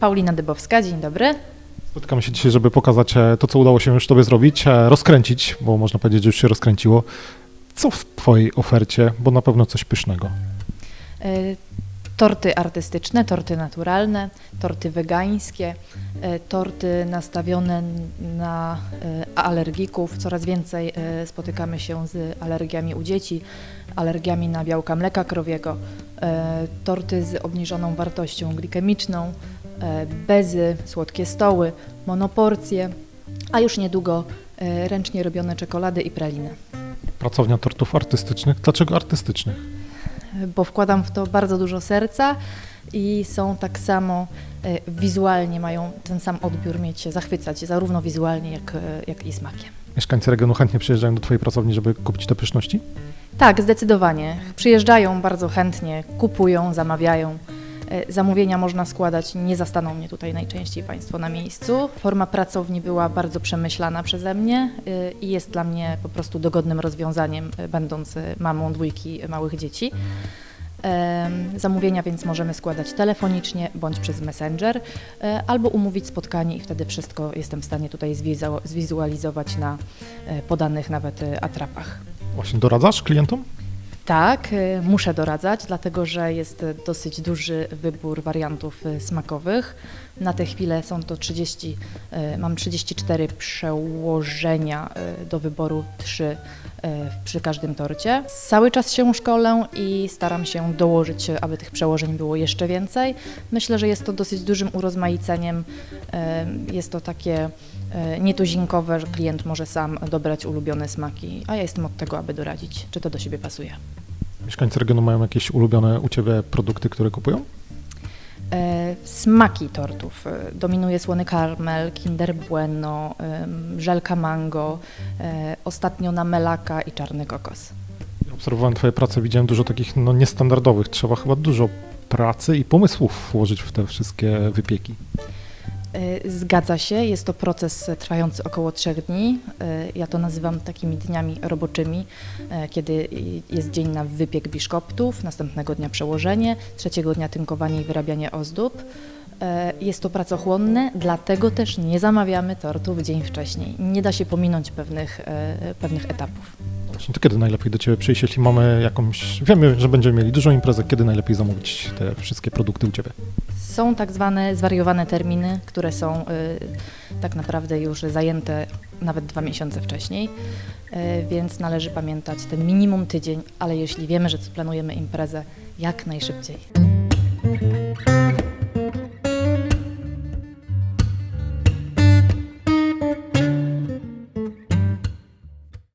Paulina Dybowska, dzień dobry. Spotykamy się dzisiaj, żeby pokazać e, to, co udało się już Tobie zrobić, e, rozkręcić, bo można powiedzieć, że już się rozkręciło. Co w Twojej ofercie, bo na pewno coś pysznego. E, Torty artystyczne, torty naturalne, torty wegańskie, torty nastawione na alergików. Coraz więcej spotykamy się z alergiami u dzieci, alergiami na białka mleka krowiego, torty z obniżoną wartością glikemiczną, bezy, słodkie stoły, monoporcje, a już niedługo e, ręcznie robione czekolady i praliny. Pracownia tortów artystycznych. Dlaczego artystycznych? bo wkładam w to bardzo dużo serca i są tak samo e, wizualnie, mają ten sam odbiór mieć, zachwycać zarówno wizualnie, jak, e, jak i smakiem. Mieszkańcy regionu chętnie przyjeżdżają do Twojej pracowni, żeby kupić te pyszności? Tak, zdecydowanie. Przyjeżdżają bardzo chętnie, kupują, zamawiają. E, Zamówienia można składać, nie zastaną mnie tutaj najczęściej Państwo na miejscu. Forma pracowni była bardzo przemyślana przeze mnie e, i jest dla mnie po prostu dogodnym rozwiązaniem, e, będąc mamą dwójki małych dzieci. Zamówienia więc możemy składać telefonicznie bądź przez Messenger, albo umówić spotkanie i wtedy wszystko jestem w stanie tutaj zwizu- zwizualizować na podanych nawet atrapach. Właśnie doradzasz klientom? Tak, y, muszę doradzać, dlatego że jest dosyć duży wybór wariantów y, smakowych. Na tę chwilę są to 30, y, mam 34 przełożenia do wyboru, 3 y, przy każdym torcie. Cały czas się szkolę i staram się dołożyć, aby tych przełożeń było jeszcze więcej. Myślę, że jest to dosyć dużym urozmaiceniem. Jest to takie nietuzinkowe, że klient może sam dobrać ulubione smaki, a ja jestem od tego, aby doradzić, czy to do siebie pasuje. Mieszkańcy regionu mają jakieś ulubione u Ciebie produkty, które kupują? E, Smaki tortów. E, Dominuje słony karmel, kinder bueno, żelka mango, e, ostatnio na melaka i czarny kokos. Obserwowałem Twoje prace, widziałem dużo takich no, niestandardowych. Trzeba chyba dużo pracy i pomysłów włożyć w te wszystkie wypieki. E, Zgadza się, jest to proces trwający około trzech dni. E, Ja to nazywam takimi dniami roboczymi, e, kiedy jest dzień na wypiek biszkoptów, następnego dnia przełożenie, trzeciego dnia tynkowanie i wyrabianie ozdób. E, Jest to pracochłonne, dlatego też nie zamawiamy tortów dzień wcześniej. Nie da się pominąć pewnych, e, pewnych etapów. Właśnie to kiedy najlepiej do Ciebie przyjść, jeśli mamy jakąś... Wiemy, że będziemy mieli dużą imprezę, kiedy najlepiej zamówić te wszystkie produkty u Ciebie? Są tak zwane zwariowane terminy, które są y, tak naprawdę już zajęte nawet dwa miesiące wcześniej, y, więc należy pamiętać ten minimum tydzień, ale jeśli wiemy, że planujemy imprezę, jak najszybciej.